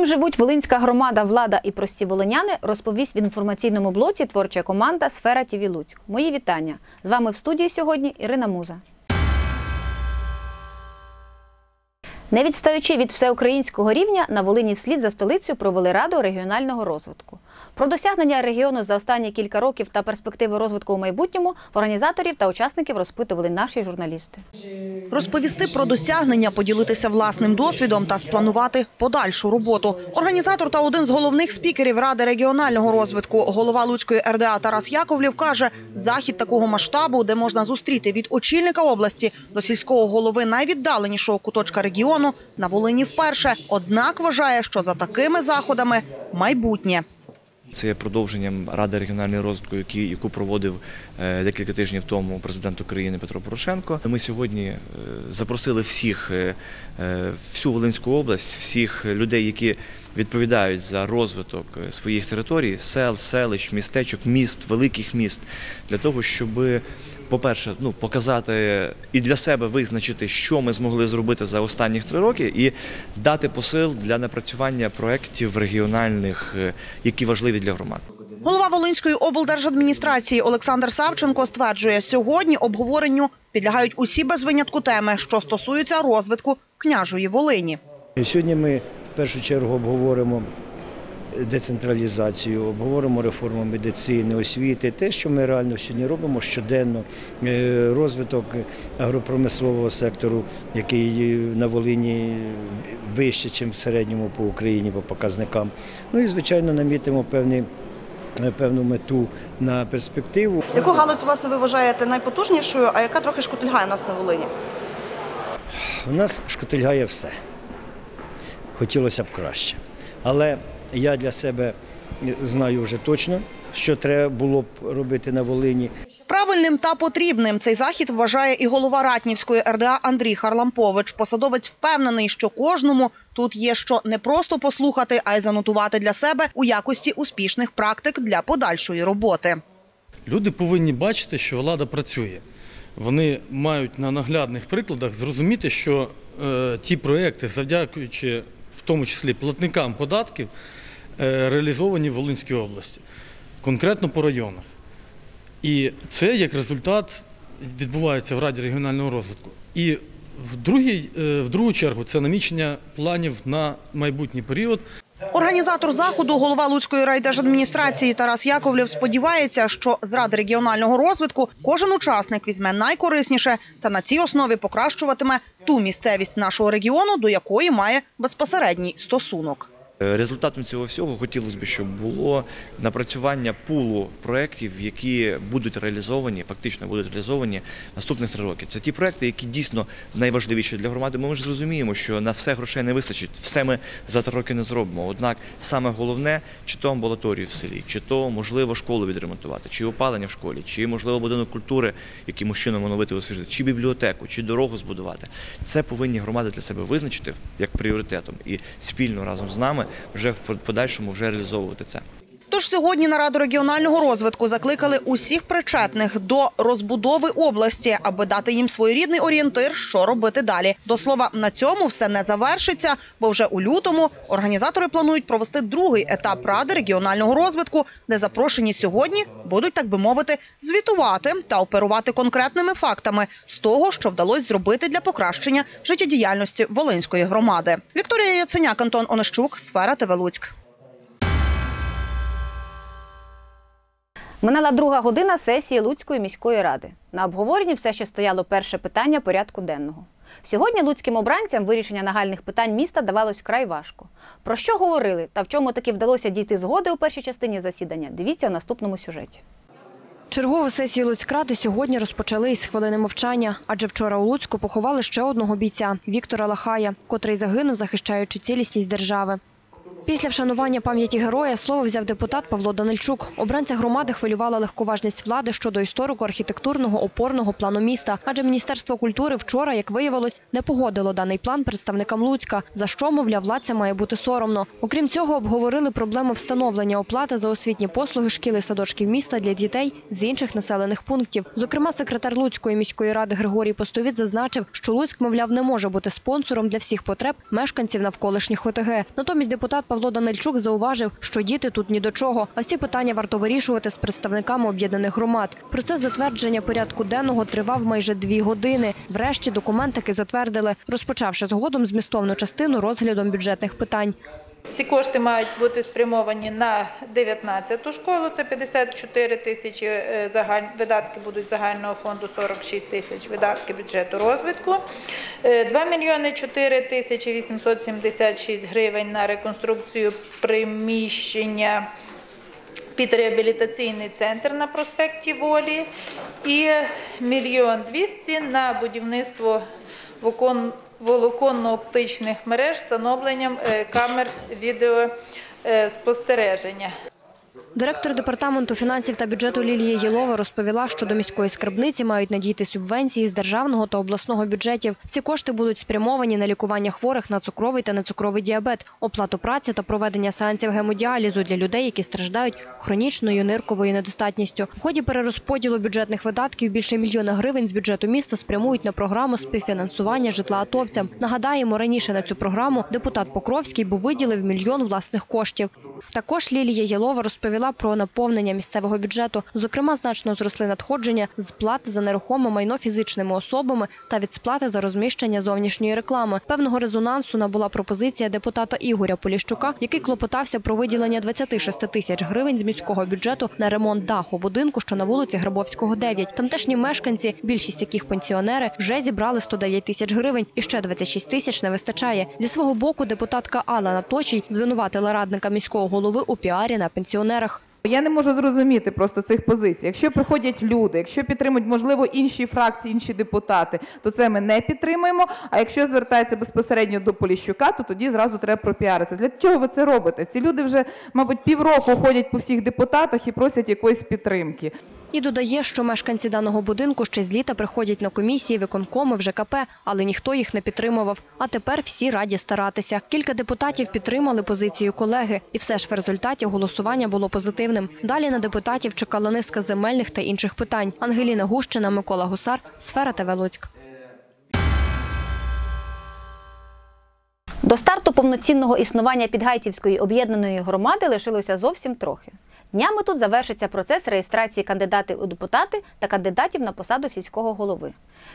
Чим живуть волинська громада, влада і прості волиняни, розповість в інформаційному блоці творча команда Сфера ТІВІ Луцьк. Мої вітання. З вами в студії сьогодні Ірина Муза. Не відстаючи від всеукраїнського рівня, на Волині вслід за столицю провели раду регіонального розвитку. Про досягнення регіону за останні кілька років та перспективи розвитку у майбутньому організаторів та учасників розпитували наші журналісти. Розповісти про досягнення, поділитися власним досвідом та спланувати подальшу роботу. Організатор та один з головних спікерів Ради регіонального розвитку, голова Луцької РДА Тарас Яковлів каже, захід такого масштабу, де можна зустріти від очільника області до сільського голови найвіддаленішого куточка регіону на Волині вперше. Однак вважає, що за такими заходами майбутнє. Це є продовженням Ради регіонального розвитку, яку проводив е, декілька тижнів тому президент України Петро Порошенко. Ми сьогодні е, запросили всіх, е, всю Волинську область, всіх людей, які відповідають за розвиток своїх територій, сел, селищ, містечок, міст, великих міст, для того, щоб по-перше, ну показати і для себе визначити, що ми змогли зробити за останні три роки, і дати посил для напрацювання проєктів регіональних, е, які важливі для громад. Голова Волинської облдержадміністрації Олександр Савченко стверджує, сьогодні обговоренню підлягають усі без винятку теми, що стосуються розвитку княжої Волині. Сьогодні ми в першу чергу обговоримо децентралізацію, обговоримо реформу медицини, освіти, те, що ми реально сьогодні робимо щоденно, е, розвиток агропромислового сектору, який на Волині вище, ніж в середньому по Україні по показникам. Ну і звичайно намітимо певні. Певну мету на перспективу. Яку галузь власне ви вважаєте найпотужнішою, а яка трохи шкутильгає нас на Волині? У нас шкотильгає все. Хотілося б краще. Але я для себе знаю вже точно, що треба було б робити на Волині. Правильним та потрібним цей захід вважає і голова Ратнівської РДА Андрій Харлампович. Посадовець впевнений, що кожному тут є що не просто послухати, а й занотувати для себе у якості успішних практик для подальшої роботи. Люди повинні бачити, що влада працює. Вони мають на наглядних прикладах зрозуміти, що е, ті проекти, завдякуючи тому числі платникам податків, е, реалізовані в Волинській області, конкретно по районах. І це як результат відбувається в Раді регіонального розвитку. І в, другій, е, в другу чергу це намічення планів на майбутній період. Організатор заходу, голова Луцької райдержадміністрації Тарас Яковлєв сподівається, що з ради регіонального розвитку кожен учасник візьме найкорисніше та на цій основі покращуватиме ту місцевість нашого регіону, до якої має безпосередній стосунок. Е, Результатом цього всього хотілося б, щоб було напрацювання пулу проєктів, які будуть реалізовані, фактично будуть реалізовані наступних три роки. Це ті проєкти, які дійсно найважливіші для громади. Ми ж зрозуміємо, що на все грошей не вистачить, все ми за три роки не зробимо. Однак саме головне, чи то амбулаторію в селі, чи то можливо школу відремонтувати, чи опалення в школі, чи можливо будинок культури, якимось чином оновити освіжити, чи бібліотеку, чи дорогу збудувати. Це повинні громади для себе визначити як пріоритетом і спільно разом з нами вже в подальшому вже реалізовувати це. Тож сьогодні на Раду регіонального розвитку закликали усіх причетних до розбудови області, аби дати їм своєрідний орієнтир, що робити далі. До слова, на цьому все не завершиться, бо вже у лютому організатори планують провести другий етап Ради регіонального розвитку, де запрошені сьогодні будуть, так би мовити, звітувати та оперувати конкретними фактами з того, що вдалося зробити для покращення життєдіяльності Волинської громади. Вікторія Яценяк, Антон Онищук, сфера ТВ Минала друга година сесії Луцької міської ради. На обговоренні все ще стояло перше питання порядку денного. Сьогодні луцьким обранцям вирішення нагальних питань міста давалось вкрай важко. Про що говорили та в чому таки вдалося дійти згоди у першій частині засідання? Дивіться у наступному сюжеті. Чергову сесію Луцькради сьогодні розпочали із хвилини мовчання, адже вчора у Луцьку поховали ще одного бійця Віктора Лахая, котрий загинув, захищаючи цілісність держави. Після вшанування пам'яті героя слово взяв депутат Павло Данильчук. Обранця громади хвилювала легковажність влади щодо історико-архітектурного опорного плану міста. Адже Міністерство культури вчора, як виявилось, не погодило даний план представникам Луцька, за що, мовляв, владця має бути соромно. Окрім цього, обговорили проблему встановлення оплати за освітні послуги шкіл і садочків міста для дітей з інших населених пунктів. Зокрема, секретар Луцької міської ради Григорій Постовіт зазначив, що Луцьк, мовляв, не може бути спонсором для всіх потреб мешканців навколишніх ОТГ. Натомість депутат депутат Павло Данильчук зауважив, що діти тут ні до чого, а всі питання варто вирішувати з представниками об'єднаних громад. Процес затвердження порядку денного тривав майже дві години. Врешті документ таки затвердили, розпочавши згодом змістовну частину розглядом бюджетних питань. Ці кошти мають бути спрямовані на 19-ту школу, це 54 тисячі е, видатки будуть загального фонду, 46 тисяч видатки бюджету розвитку, Е, 2 мільйони 4 тисячі 876 гривень на реконструкцію приміщення під реабілітаційний центр на проспекті Волі. І мільйон 200 на будівництво вокон- волоконно-оптичних мереж встановленням е, камер відеоспостереження. Директор департаменту фінансів та бюджету Лілія Єлова розповіла, що до міської скарбниці мають надійти субвенції з державного та обласного бюджетів. Ці кошти будуть спрямовані на лікування хворих на цукровий та нецукровий діабет, оплату праці та проведення сеансів гемодіалізу для людей, які страждають хронічною нирковою недостатністю. В ході перерозподілу бюджетних видатків більше мільйона гривень з бюджету міста спрямують на програму співфінансування житла атовцям. Нагадаємо, раніше на цю програму депутат Покровський був виділив мільйон власних коштів. Також Лілія Єлова розповіла про наповнення місцевого бюджету. Зокрема, значно зросли надходження з плати за нерухоме майно фізичними особами та від сплати за розміщення зовнішньої реклами. Певного резонансу набула пропозиція депутата Ігоря Поліщука, який клопотався про виділення 26 тисяч гривень з міського бюджету на ремонт даху будинку, що на вулиці Грабовського, 9. Тамтешні мешканці, більшість яких пенсіонери, вже зібрали 109 тисяч гривень, і ще 26 тисяч не вистачає. Зі свого боку, депутатка Алла Наточій звинуватила радника міського голови у піарі на пенсіонерах. Я не можу зрозуміти просто цих позицій. Якщо приходять люди, якщо підтримують, можливо, інші фракції, інші депутати, то це ми не підтримуємо. А якщо звертається безпосередньо до Поліщука, то тоді зразу треба пропіаритися. Для чого ви це робите? Ці люди вже, мабуть, півроку ходять по всіх депутатах і просять якоїсь підтримки. І додає, що мешканці даного будинку ще з літа приходять на комісії, виконкоми в ЖКП, але ніхто їх не підтримував. А тепер всі раді старатися. Кілька депутатів підтримали позицію колеги, і все ж в результаті голосування було позитивним. Далі на депутатів чекала низка земельних та інших питань. Ангеліна Гущина, Микола Гусар, Сфера ТВ Луцьк. До старту повноцінного існування Підгайцівської об'єднаної громади лишилося зовсім трохи. Днями тут завершиться процес реєстрації кандидатів у депутати та кандидатів на посаду сільського голови.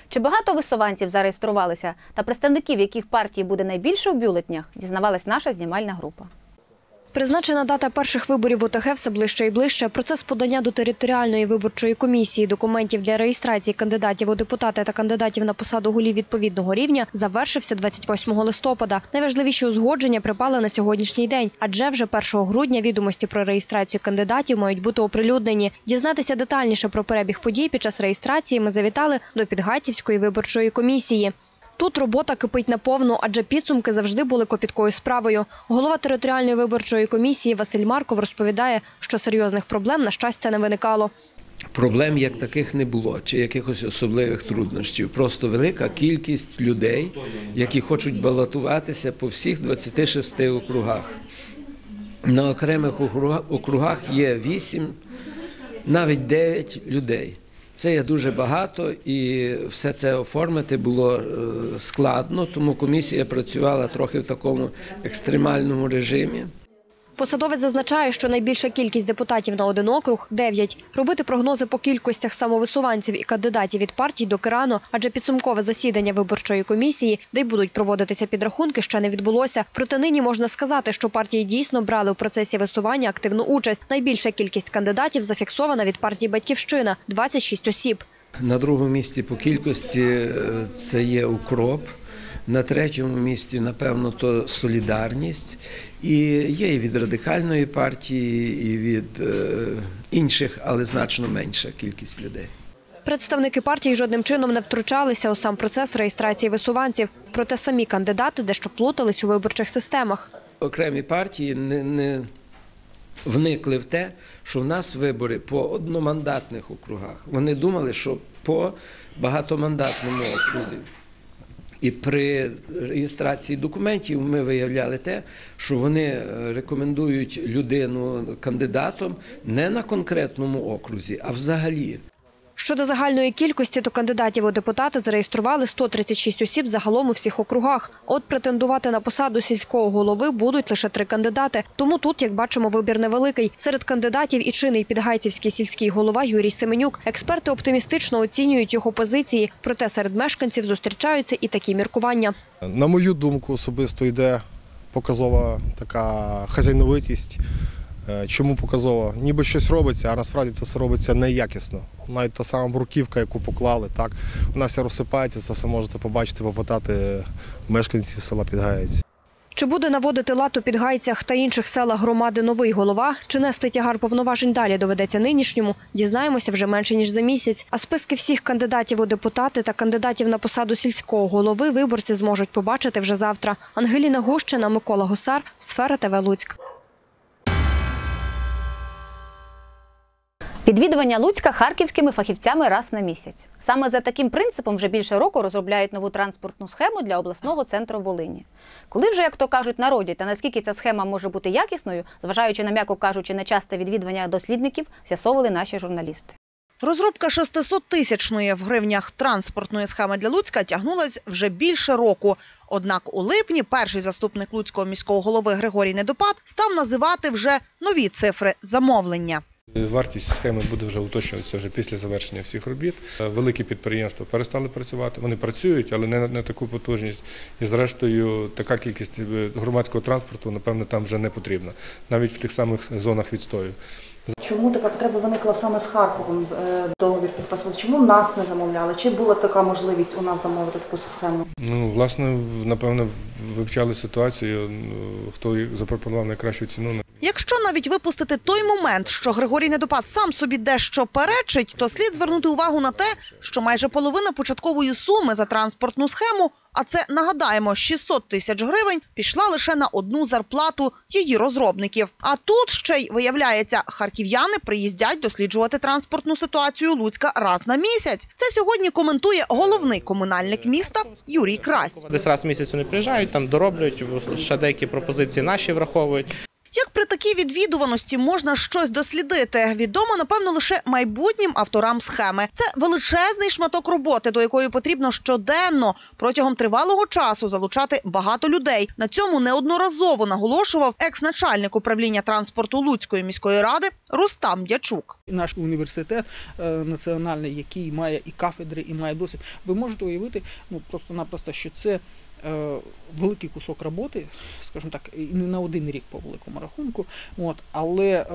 Чи багато висуванців зареєструвалися та представників яких партій буде найбільше у бюлетнях, дізнавалась наша знімальна група. Призначена дата перших виборів ОТГ все ближче і ближче. Процес подання до територіальної виборчої комісії документів для реєстрації кандидатів у депутати та кандидатів на посаду голів відповідного рівня завершився 28 листопада. Найважливіші узгодження припали на сьогоднішній день, адже вже 1 грудня відомості про реєстрацію кандидатів мають бути оприлюднені. Дізнатися детальніше про перебіг подій під час реєстрації ми завітали до Підгайцівської виборчої комісії. Тут робота кипить наповну, адже підсумки завжди були копіткою справою. Голова територіальної виборчої комісії Василь Марков розповідає, що серйозних проблем на щастя не виникало. Проблем як таких не було, чи якихось особливих труднощів. Просто велика кількість людей, які хочуть балотуватися по всіх 26 округах. На окремих округа- округах є 8, навіть 9 людей. Це є дуже багато, і все це оформити було е, складно, тому комісія працювала трохи в такому екстремальному режимі. Посадовець зазначає, що найбільша кількість депутатів на один округ – 9. Робити прогнози по кількостях самовисуванців і кандидатів від партій доки рано, адже підсумкове засідання виборчої комісії, де й будуть проводитися підрахунки, ще не відбулося. Проте нині можна сказати, що партії дійсно брали у процесі висування активну участь. Найбільша кількість кандидатів зафіксована від партії «Батьківщина» – 26 осіб. На другому місці по кількості е, це є укроп. На третьому місці, напевно, то солідарність. І є і від радикальної партії, і від е, інших, але значно менша кількість людей. Представники партії жодним чином не втручалися у сам процес реєстрації висуванців. Проте самі кандидати дещо плутались у виборчих системах. Окремі партії не, не вникли в те, що в нас вибори по одномандатних округах. Вони думали, що по багатомандатному окрузі. І при реєстрації документів ми виявляли те, що вони е, рекомендують людину кандидатом не на конкретному окрузі, а взагалі. Щодо загальної кількості, то кандидатів у депутати зареєстрували 136 осіб загалом у всіх округах. От претендувати на посаду сільського голови будуть лише три кандидати. Тому тут, як бачимо, вибір невеликий. Серед кандидатів і чинний підгайцівський сільський голова Юрій Семенюк. Експерти оптимістично оцінюють його позиції, проте серед мешканців зустрічаються і такі міркування. На мою думку, особисто йде показова така хазяйновитість. Е, Чому показова? Ніби щось робиться, а насправді це все робиться неякісно. Навіть та сама бруківка, яку поклали, так, вона вся розсипається, це все можете побачити, попитати мешканців села Підгаєць. Чи буде наводити лад у Підгайцях та інших селах громади новий голова? Чи нести тягар повноважень далі доведеться нинішньому? Дізнаємося вже менше ніж за місяць. А списки всіх кандидатів у депутати та кандидатів на посаду сільського голови виборці зможуть побачити вже завтра. Ангеліна Гущина, Микола Гусар, Сфера ТВ Луцьк. Відвідування Луцька харківськими фахівцями раз на місяць. Саме за таким принципом вже більше року розробляють нову транспортну схему для обласного центру Волині. Коли вже, як то кажуть, народі, та наскільки ця схема може бути якісною, зважаючи на м'яко кажучи, нечасте відвідування дослідників, з'ясовували наші журналісти. Розробка 600-тисячної в гривнях транспортної схеми для Луцька тягнулась вже більше року. Однак у липні перший заступник Луцького міського голови Григорій Недопад став називати вже нові цифри замовлення. Вартість схеми буде вже уточнюватися вже після завершення всіх робіт. Е, Великі підприємства перестали працювати. Вони працюють, але не на таку потужність. І зрештою, така кількість е, громадського транспорту, напевно, там вже не потрібна, навіть в тих самих зонах відстою. Чому така потреба виникла саме з Харковом е, договір підписували? Чому нас не замовляли? Чи була така можливість у нас замовити таку схему? Ну, власне, напевно, вивчали ситуацію, хто запропонував найкращу ціну. Якщо навіть випустити той момент, що Григорій Недопад сам собі дещо перечить, то слід звернути увагу на те, що майже половина початкової суми за транспортну схему, а це нагадаємо 600 тисяч гривень, пішла лише на одну зарплату її розробників. А тут ще й виявляється, харків'яни приїздять досліджувати транспортну ситуацію Луцька раз на місяць. Це сьогодні коментує головний комунальник міста Юрій Крась. Десь раз в місяць вони приїжджають, там дороблюють, ще деякі пропозиції наші враховують. Як при такій відвідуваності можна щось дослідити? Відомо, напевно, лише майбутнім авторам схеми. Це величезний шматок роботи, до якої потрібно щоденно протягом тривалого часу залучати багато людей. На цьому неодноразово наголошував екс-начальник управління транспорту Луцької міської ради Рустам Дячук. Наш університет е, національний, який має і кафедри, і має досвід. Ви можете уявити, ну просто-напросто, що це великий кусок роботи, скажімо так, і не на один рік по великому рахунку. От, але, е,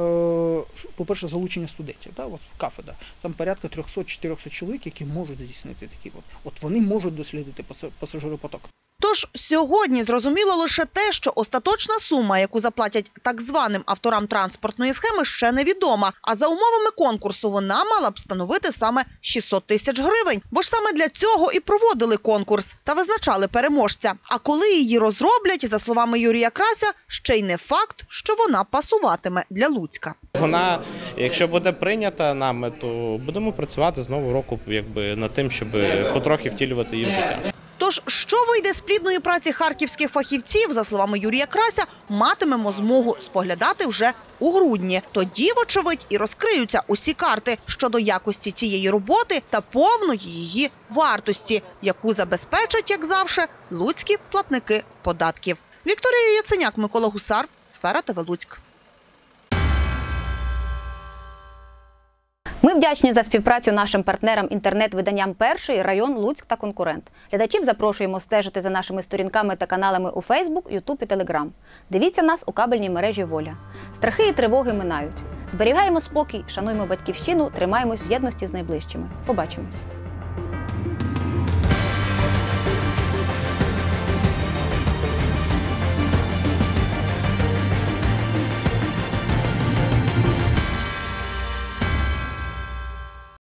по-перше, залучення студентів, да, от в кафедра. Там порядка 300-400 чоловік, які можуть здійснити такі. От, от вони можуть дослідити паса- пасажиропоток. Тож сьогодні зрозуміло лише те, що остаточна сума, яку заплатять так званим авторам транспортної схеми, ще невідома. А за умовами конкурсу вона мала б становити саме 600 тисяч гривень. Бо ж саме для цього і проводили конкурс та визначали переможця. А коли її розроблять, за словами Юрія Крася, ще й не факт, що вона пасуватиме для Луцька. Вона, якщо буде прийнята нами, то будемо працювати з нового року, якби над тим, щоб потрохи втілювати її життя. Тож, що вийде з плідної праці харківських фахівців, за словами Юрія Крася, матимемо змогу споглядати вже у грудні. Тоді, вочевидь, і розкриються усі карти щодо якості цієї роботи та повної її вартості, яку забезпечать, як завжди, луцькі платники податків. Вікторія Яценяк, Микола Гусар, Сфера ТВ Луцьк. Ми вдячні за співпрацю нашим партнерам інтернет-виданням Перший район Луцьк та конкурент. Глядачів запрошуємо стежити за нашими сторінками та каналами у Фейсбук, Ютуб і Телеграм. Дивіться нас у кабельній мережі Воля. Страхи і тривоги минають. Зберігаємо спокій, шануємо батьківщину, тримаємось в єдності з найближчими. Побачимось.